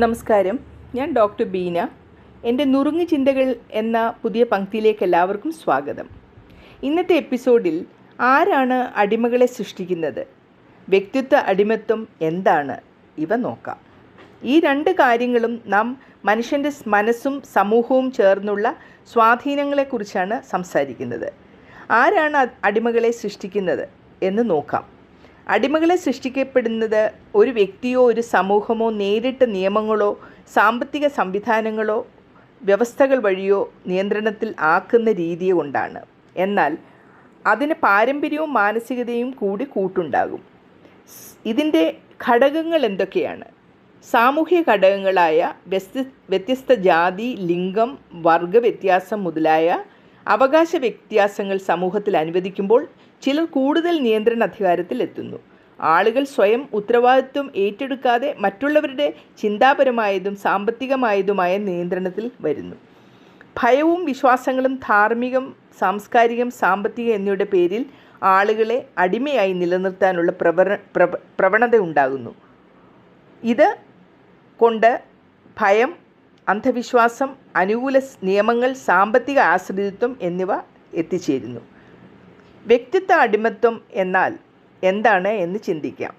നമസ്കാരം. ഞാൻ ഡോക്ടർ ബീന. എന്റെ നുറുങ്ങ് ചിന്തകൾ എന്ന പുതിയ പങ്ക്തിയിലേക്ക് എല്ലാവർക്കും സ്വാഗതം. ഇന്നത്തെ എപ്പിസോഡിൽ ആരാണ് അടിമകളെ സൃഷ്ടിക്കുന്നത്? വ്യക്തിത്വ അടിമത്വം എന്താണ്? ഇവ നോക്കാം. ഈ രണ്ട് കാര്യങ്ങളും നാം മനുഷ്യന്റെ മനസ്സും സമൂഹവും ചേർന്നുള്ള സ്വാധീനങ്ങളെക്കുറിച്ചാണ് സംസാരിക്കുന്നത്. ആരാണ് അടിമകളെ സൃഷ്ടിക്കുന്നത് എന്ന് നോക്കാം. അടിമകളെ സൃഷ്ടിക്കപ്പെടുന്നത് ഒരു വ്യക്തിയോ ഒരു സമൂഹമോ നേരിട്ട് നിയമങ്ങളോ സാമ്പത്തിക സംവിധാനങ്ങളോ വ്യവസ്ഥകൾ വഴിയോ നിയന്ത്രണത്തിൽ ആക്കുന്ന രീതി കൊണ്ടാണ്. എന്നാൽ അതിന് പാരമ്പര്യവും മാനസികതയും കൂടി കൂട്ടുണ്ടാകും. ഇതിന്റെ ഘടകങ്ങൾ എന്തൊക്കെയാണ്? സാമൂഹ്യ ഘടകങ്ങളായ വ്യത്യസ്ത ജാതി ലിംഗം വർഗ വ്യത്യാസം മുതലായ അവകാശ വ്യത്യാസങ്ങൾ സമൂഹത്തിൽ അനുവദിക്കുമ്പോൾ ചിലർ കൂടുതൽ നിയന്ത്രണ അധികാരത്തിൽ എത്തുന്നു. ആളുകൾ സ്വയം ഉത്തരവാദിത്വം ഏറ്റെടുക്കാതെ മറ്റുള്ളവരുടെ ചിന്താപരമായതും സാമ്പത്തികമായതുമായ നിയന്ത്രണത്തിൽ വരുന്നു. ഭയവും വിശ്വാസങ്ങളും ധാർമ്മികം സാംസ്കാരികം സാമ്പത്തികം എന്നിവയുടെ പേരിൽ ആളുകളെ അടിമയായി നിലനിർത്താനുള്ള പ്രവണ പ്രവ പ്രവണത ഉണ്ടാകുന്നു ഇത് കൊണ്ട് ഭയം അന്ധവിശ്വാസം അനുകൂല നിയമങ്ങൾ സാമ്പത്തിക ആശ്രിതത്വം എന്നിവ എത്തിച്ചേരുന്നു. വ്യക്തിത്വ അടിമത്വം എന്നാൽ എന്താണ് എന്ന് ചിന്തിക്കാം.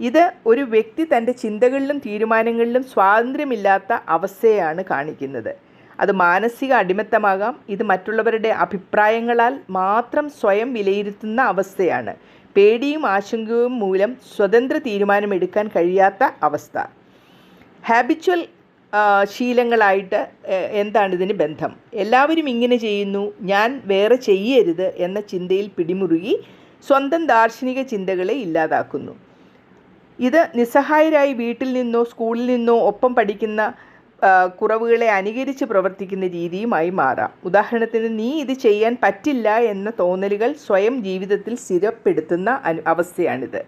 ഇത് ഒരു വ്യക്തി തന്റെ ചിന്തകളിലും തീരുമാനങ്ങളിലും സ്വാതന്ത്ര്യമില്ലാത്ത അവസ്ഥയാണ് കാണിക്കുന്നത്. അത് മാനസിക അടിമത്തമാകാം ഇത് മറ്റുള്ളവരുടെ അഭിപ്രായങ്ങളാൽ മാത്രം സ്വയം വിലയിരുത്തുന്ന അവസ്ഥയാണ്. പേടിയും ആശങ്കയും മൂലം സ്വതന്ത്ര തീരുമാനമെടുക്കാൻ കഴിയാത്ത അവസ്ഥ. ഹാബിച്വൽ ശീലങ്ങളായിട്ട് എന്താണ് ഇതിന് ബന്ധം? എല്ലാവരും ഇങ്ങനെ ചെയ്യുന്നു ഞാൻ വേറെ ചെയ്യരുത് എന്ന ചിന്തയിൽ പിടിമുറുകി സ്വന്തം ദാർശനിക ചിന്തകളെ ഇല്ലാതാക്കുന്നു. ഇത് നിസ്സഹായരായി വീട്ടിൽ നിന്നോ സ്കൂളിൽ നിന്നോ ഒപ്പം പഠിക്കുന്ന കുറവുകളെ അനുകരിച്ച് പ്രവർത്തിക്കുന്ന രീതിയുമായി മാറാം. ഉദാഹരണത്തിന് നീ ഇത് ചെയ്യാൻ പറ്റില്ല എന്ന തോന്നലുകൾ സ്വയം ജീവിതത്തിൽ സ്ഥിരപ്പെടുത്തുന്ന അവസ്ഥയാണിത്.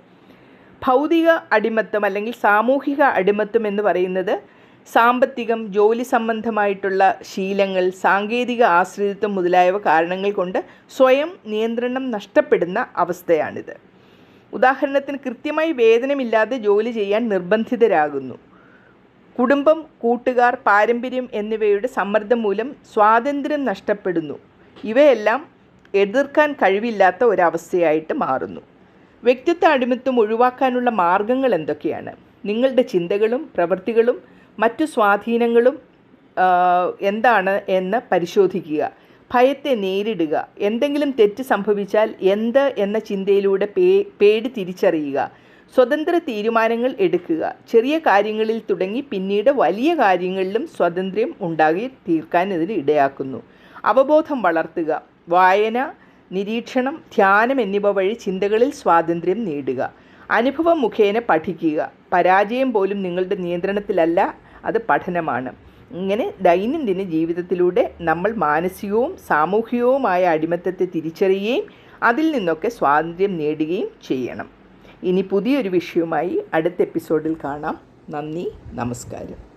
ഭൗതിക അടിമത്തം അല്ലെങ്കിൽ സാമൂഹിക അടിമത്തം എന്ന് പറയുന്നത് സാമ്പത്തികം ജോലി സംബന്ധമായിട്ടുള്ള ശീലങ്ങൾ സാങ്കേതിക ആശ്രിതത്വം മുതലായവ കാരണങ്ങൾ കൊണ്ട് സ്വയം നിയന്ത്രണം നഷ്ടപ്പെടുന്ന അവസ്ഥയാണിത്. ഉദാഹരണത്തിന് കൃത്യമായി വേതനമില്ലാതെ ജോലി ചെയ്യാൻ നിർബന്ധിതരാകുന്നു. കുടുംബം കൂട്ടുകാർ പാരമ്പര്യം എന്നിവയുടെ സമ്മർദ്ദം മൂലം സ്വാതന്ത്ര്യം നഷ്ടപ്പെടുന്നു. ഇവയെല്ലാം എതിർക്കാൻ കഴിവില്ലാത്ത ഒരവസ്ഥയായിട്ട് മാറുന്നു. വ്യക്തിത്വ അടിമത്വം ഒഴിവാക്കാനുള്ള മാർഗങ്ങൾ എന്തൊക്കെയാണ്? നിങ്ങളുടെ ചിന്തകളും പ്രവൃത്തികളും മറ്റു സ്വാധീനങ്ങളും എന്താണ് എന്ന് പരിശോധിക്കുക. ഭയത്തെ നേരിടുക. എന്തെങ്കിലും തെറ്റ് സംഭവിച്ചാൽ എന്ത് എന്ന ചിന്തയിലൂടെ പേ പേടി തിരിച്ചറിയുക. സ്വതന്ത്ര തീരുമാനങ്ങൾ എടുക്കുക. ചെറിയ കാര്യങ്ങളിൽ തുടങ്ങി പിന്നീട് വലിയ കാര്യങ്ങളിലും സ്വാതന്ത്ര്യം ഉണ്ടാകി തീർക്കാൻ ഇതിന് ഇടയാക്കുന്നു. അവബോധം വളർത്തുക. വായന നിരീക്ഷണം ധ്യാനം എന്നിവ വഴി ചിന്തകളിൽ സ്വാതന്ത്ര്യം നേടുക. അനുഭവം മുഖേന പഠിക്കുക. പരാജയം പോലും നിങ്ങളുടെ നിയന്ത്രണത്തിലല്ല. അത് പഠനമാണ്. ഇങ്ങനെ ദൈനംദിന ജീവിതത്തിലൂടെ നമ്മൾ മാനസികവും സാമൂഹികവുമായ അടിമത്തത്തെ തിരിച്ചറിയുകയും അതിൽ നിന്നൊക്കെ സ്വാതന്ത്ര്യം നേടുകയും ചെയ്യണം. ഇനി പുതിയൊരു വിഷയവുമായി അടുത്ത എപ്പിസോഡിൽ കാണാം. നന്ദി നമസ്കാരം.